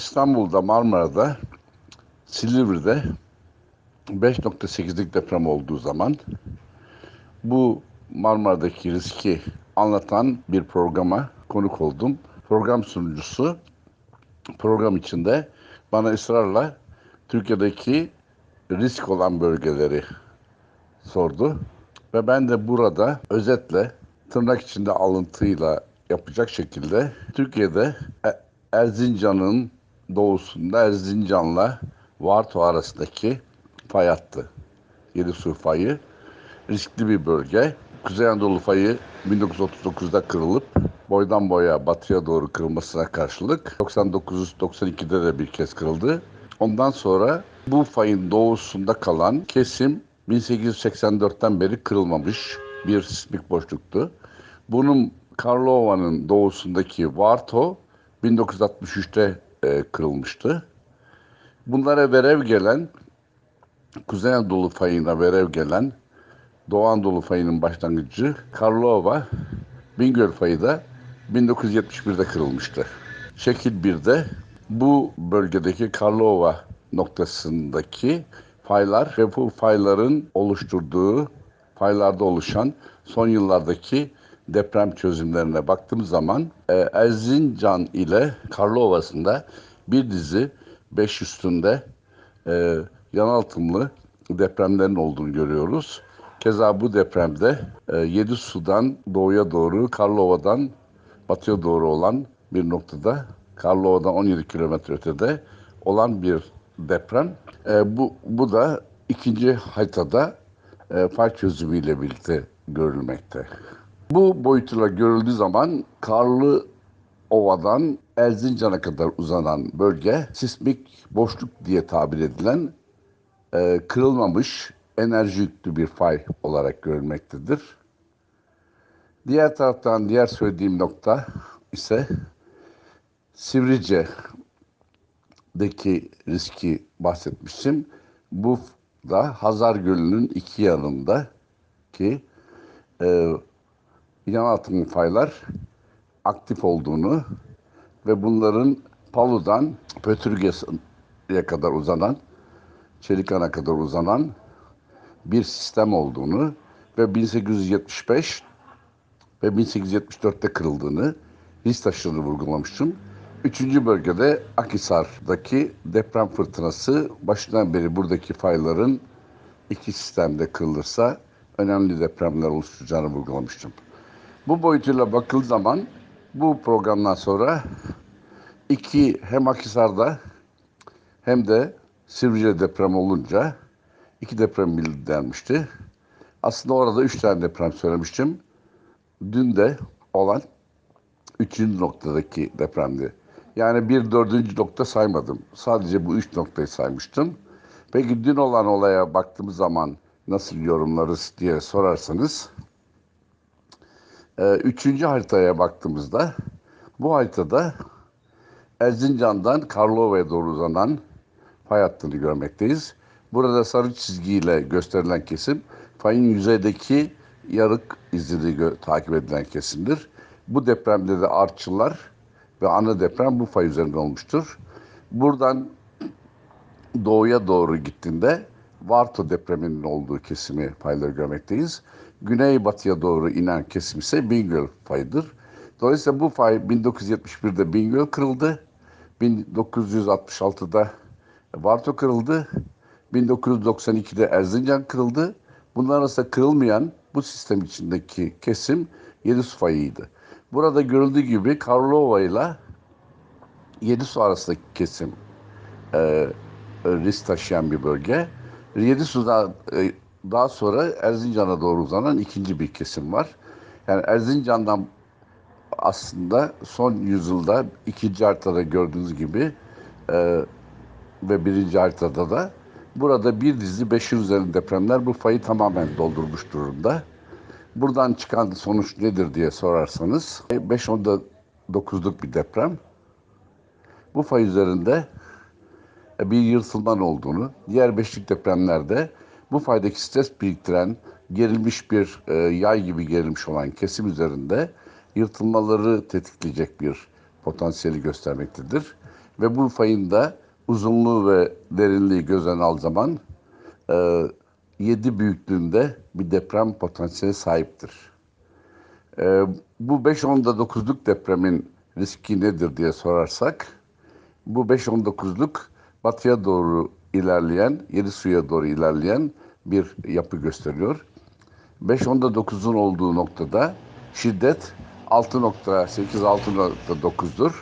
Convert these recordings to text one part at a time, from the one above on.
İstanbul'da, Marmara'da, Silivri'de 5.8'lik deprem olduğu zaman bu Marmara'daki riski anlatan bir programa konuk oldum. Program sunucusu program içinde bana ısrarla Türkiye'deki risk olan bölgeleri sordu. Ve ben de burada özetle tırnak içinde alıntıyla yapacak şekilde Türkiye'de E- Erzincan'ın doğusunda Erzincan'la Varto arasındaki fay hattı. Yedi fayı riskli bir bölge. Kuzey Anadolu fayı 1939'da kırılıp boydan boya batıya doğru kırılmasına karşılık 99-92'de de bir kez kırıldı. Ondan sonra bu fayın doğusunda kalan kesim 1884'ten beri kırılmamış bir sismik boşluktu. Bunun Karlova'nın doğusundaki Varto 1963'te e, kırılmıştı. Bunlara verev gelen Kuzey Anadolu fayına verev gelen Doğu Anadolu fayının başlangıcı Karlova Bingöl fayı da 1971'de kırılmıştı. Şekil 1'de bu bölgedeki Karlova noktasındaki faylar ve bu fayların oluşturduğu faylarda oluşan son yıllardaki deprem çözümlerine baktığımız zaman e, Erzincan ile Karlova'sında bir dizi 5 üstünde e, yanaltımlı depremlerin olduğunu görüyoruz. Keza bu depremde e, Yedi Su'dan doğuya doğru, Karlova'dan batıya doğru olan bir noktada, Karlova'dan 17 kilometre ötede olan bir deprem. E, bu, bu da ikinci haritada e, fay çözümüyle birlikte görülmekte. Bu boyutuyla görüldüğü zaman Karlı Ova'dan Erzincan'a kadar uzanan bölge sismik boşluk diye tabir edilen e, kırılmamış enerji yüklü bir fay olarak görülmektedir. Diğer taraftan diğer söylediğim nokta ise Sivrice'deki riski bahsetmiştim. Bu da Hazar Gölü'nün iki yanında ki e, yanaltım faylar aktif olduğunu ve bunların Palu'dan Pötürge'ye kadar uzanan, Çelikan'a kadar uzanan bir sistem olduğunu ve 1875 ve 1874'te kırıldığını, risk taşıdığını vurgulamıştım. Üçüncü bölgede Akhisar'daki deprem fırtınası başından beri buradaki fayların iki sistemde kırılırsa önemli depremler oluşturacağını vurgulamıştım. Bu boyutuyla bakıldığı zaman bu programdan sonra iki hem Akhisar'da hem de Sivrice deprem olunca iki deprem bildirilmişti. Aslında orada üç tane deprem söylemiştim. Dün de olan üçüncü noktadaki depremdi. Yani bir dördüncü nokta saymadım. Sadece bu üç noktayı saymıştım. Peki dün olan olaya baktığımız zaman nasıl yorumlarız diye sorarsanız ee, üçüncü haritaya baktığımızda bu haritada Erzincan'dan Karlova'ya doğru uzanan fay hattını görmekteyiz. Burada sarı çizgiyle gösterilen kesim fayın yüzeydeki yarık izini takip edilen kesimdir. Bu depremde de artçılar ve ana deprem bu fay üzerinde olmuştur. Buradan doğuya doğru gittiğinde Varto depreminin olduğu kesimi fayları görmekteyiz. Güneybatıya doğru inen kesim ise Bingöl fayıdır. Dolayısıyla bu fay 1971'de Bingöl kırıldı. 1966'da Varto kırıldı. 1992'de Erzincan kırıldı. Bunlar arasında kırılmayan bu sistem içindeki kesim Yedisu fayıydı. Burada görüldüğü gibi Karlova ile Yedisu arasındaki kesim e, risk taşıyan bir bölge. Yedisu'da e, daha sonra Erzincan'a doğru uzanan ikinci bir kesim var. Yani Erzincan'dan aslında son yüzyılda ikinci haritada gördüğünüz gibi e, ve birinci haritada da burada bir dizi 500 üzerinde depremler bu fayı tamamen doldurmuş durumda. Buradan çıkan sonuç nedir diye sorarsanız 5.9'luk bir deprem. Bu fay üzerinde bir yırtılman olduğunu, diğer beşlik depremlerde bu faydaki stres biriktiren, gerilmiş bir e, yay gibi gerilmiş olan kesim üzerinde yırtılmaları tetikleyecek bir potansiyeli göstermektedir. ve bu fayın da uzunluğu ve derinliği göz önüne al zaman e, 7 büyüklüğünde bir deprem potansiyeli sahiptir. E, bu 5.9'luk depremin riski nedir diye sorarsak bu 5.19'luk batıya doğru ilerleyen, yedi suya doğru ilerleyen bir yapı gösteriyor. 5.9'un olduğu noktada şiddet 6.8-6.9'dur.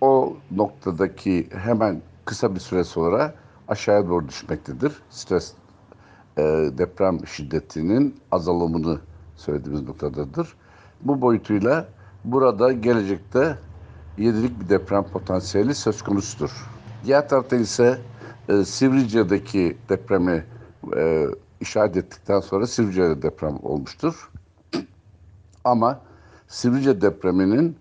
O noktadaki hemen kısa bir süre sonra aşağıya doğru düşmektedir. Stres e, deprem şiddetinin azalımını söylediğimiz noktadadır. Bu boyutuyla burada gelecekte yedilik bir deprem potansiyeli söz konusudur. Diğer tarafta ise e, Sivrice'deki depremi e, işaret ettikten sonra Sivrice'de deprem olmuştur. Ama Sivrice depreminin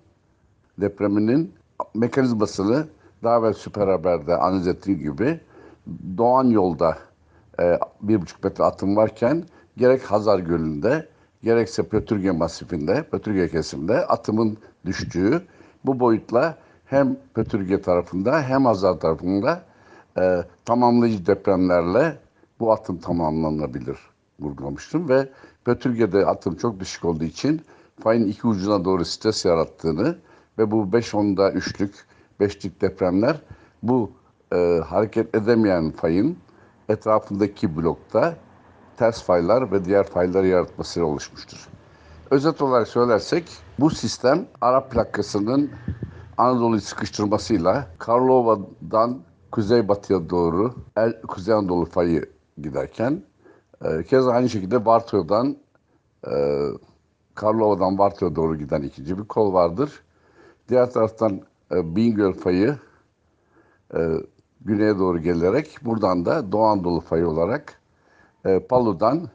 depreminin mekanizmasını daha evvel Süper Haber'de analiz ettiğim gibi Doğan yolda e, bir buçuk metre atım varken gerek Hazar Gölü'nde gerekse Pötürge masifinde, Pötürge kesiminde atımın düştüğü bu boyutla hem Pötürge tarafında hem Hazar tarafında e, tamamlayıcı depremlerle bu atım tamamlanabilir vurgulamıştım ve Pötürge'de atım çok düşük olduğu için fayın iki ucuna doğru stres yarattığını ve bu 5-10'da üçlük, beşlik depremler bu e, hareket edemeyen fayın etrafındaki blokta ters faylar ve diğer fayları yaratmasıyla oluşmuştur. Özet olarak söylersek bu sistem Arap plakasının Anadolu'yu sıkıştırmasıyla Karlova'dan kuzeybatıya doğru El, Kuzey Anadolu fayı giderken e, keza aynı şekilde Varto'dan e, Karlova'dan Varto'ya doğru giden ikinci bir kol vardır. Diğer taraftan e, Bingöl fayı e, güneye doğru gelerek buradan da Doğu Anadolu fayı olarak e, Palu'dan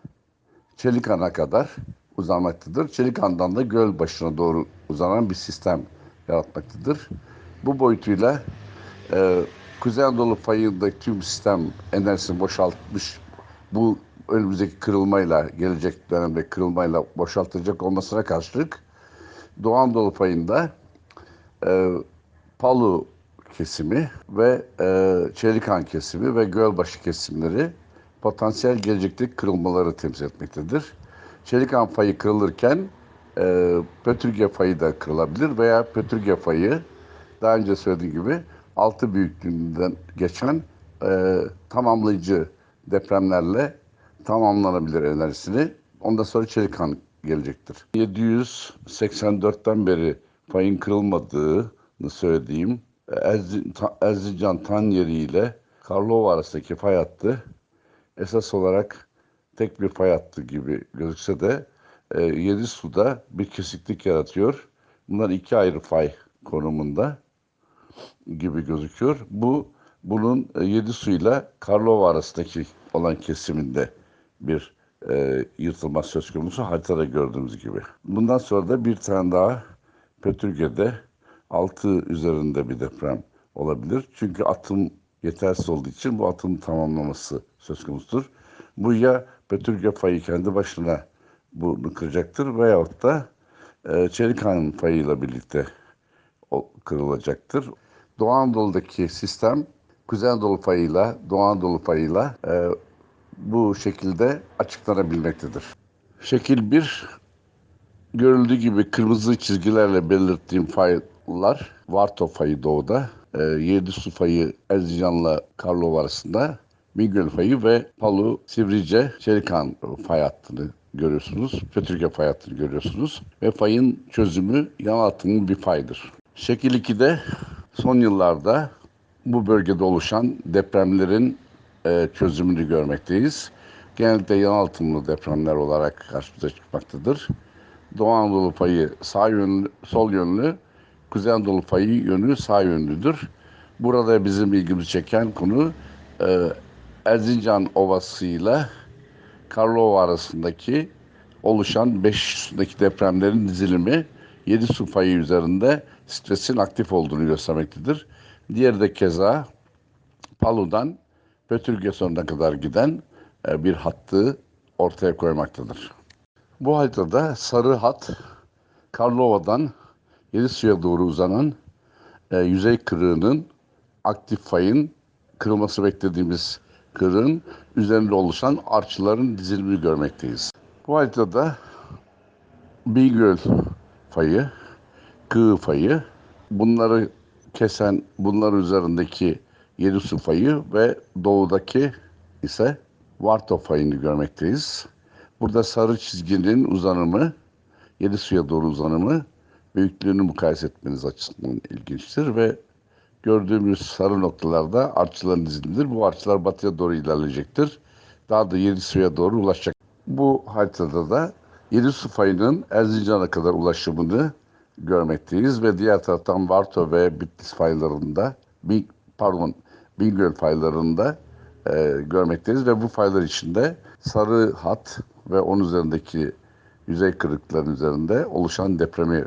Çelikan'a kadar uzanmaktadır. Çelikan'dan da göl başına doğru uzanan bir sistem yaratmaktadır. Bu boyutuyla e, Kuzey Anadolu fayındaki tüm sistem enerjisini boşaltmış bu önümüzdeki kırılmayla, gelecek dönemde kırılmayla boşaltacak olmasına karşılık Doğu Anadolu fayında e, Palu kesimi ve e, Çelikan kesimi ve Gölbaşı kesimleri potansiyel gelecekteki kırılmaları temsil etmektedir. Çelikan fayı kırılırken e, Pötürge fayı da kırılabilir veya Pötürge fayı daha önce söylediğim gibi altı büyüklüğünden geçen e, tamamlayıcı depremlerle tamamlanabilir enerjisini. Ondan sonra Çelikan gelecektir. 784'ten beri fayın kırılmadığını söylediğim Erzi- Ta- Erzincan Tanyeri ile Karlova arasındaki fay hattı esas olarak tek bir fay hattı gibi gözükse de e, yedi suda bir kesiklik yaratıyor. Bunlar iki ayrı fay konumunda gibi gözüküyor. Bu bunun e, yedi suyla Karlova arasındaki olan kesiminde bir e, yırtılma söz konusu haritada gördüğümüz gibi. Bundan sonra da bir tane daha Pötürge'de 6 üzerinde bir deprem olabilir. Çünkü atım yetersiz olduğu için bu atımın tamamlaması söz konusudur. Bu ya Pötürge fayı kendi başına bunu kıracaktır veyahut da e, Çelikan fayıyla birlikte o kırılacaktır. Doğu Anadolu'daki sistem Kuzey Anadolu fayıyla, Doğu Anadolu fayıyla e, bu şekilde açıklanabilmektedir. Şekil 1 görüldüğü gibi kırmızı çizgilerle belirttiğim faylar Varto fayı doğuda, e, Yedisu fayı Erzincan'la Karlova arasında, Bingöl fayı ve Palu, Sivrice, Çelikan fay hattını görüyorsunuz. Pötürge fay hattını görüyorsunuz. Ve fayın çözümü yan hattının bir faydır. Şekil 2'de son yıllarda bu bölgede oluşan depremlerin e, çözümünü görmekteyiz. Genellikle yan altınlı depremler olarak karşımıza çıkmaktadır. Doğu Anadolu payı sağ yönlü, sol yönlü, Kuzey Anadolu payı yönü sağ yönlüdür. Burada bizim ilgimizi çeken konu e, Erzincan Ovası ile Karlova arasındaki oluşan 5 üstündeki depremlerin dizilimi 7 su payı üzerinde stresin aktif olduğunu göstermektedir. Diğeri de keza Palu'dan Pötürge sonuna kadar giden e, bir hattı ortaya koymaktadır. Bu haritada sarı hat Karlova'dan Yedisu'ya doğru uzanan e, yüzey kırığının aktif fayın kırılması beklediğimiz kırığın üzerinde oluşan arçların dizilimini görmekteyiz. Bu haritada Bingöl fayı, Kığ fayı, bunları kesen bunların üzerindeki Yedisu fayı ve doğudaki ise Varto fayını görmekteyiz. Burada sarı çizginin uzanımı, Yedisu'ya doğru uzanımı büyüklüğünü mukayese etmeniz açısından ilginçtir ve gördüğümüz sarı noktalarda artçıların dizilidir. Bu artçılar batıya doğru ilerleyecektir. Daha da Yedisu'ya doğru ulaşacak. Bu haritada da Yedisu fayının Erzincan'a kadar ulaşımını görmekteyiz ve diğer taraftan Varto ve Bitlis faylarında, pardon Bingöl faylarında e, görmekteyiz ve bu faylar içinde sarı hat ve onun üzerindeki yüzey kırıkların üzerinde oluşan depremi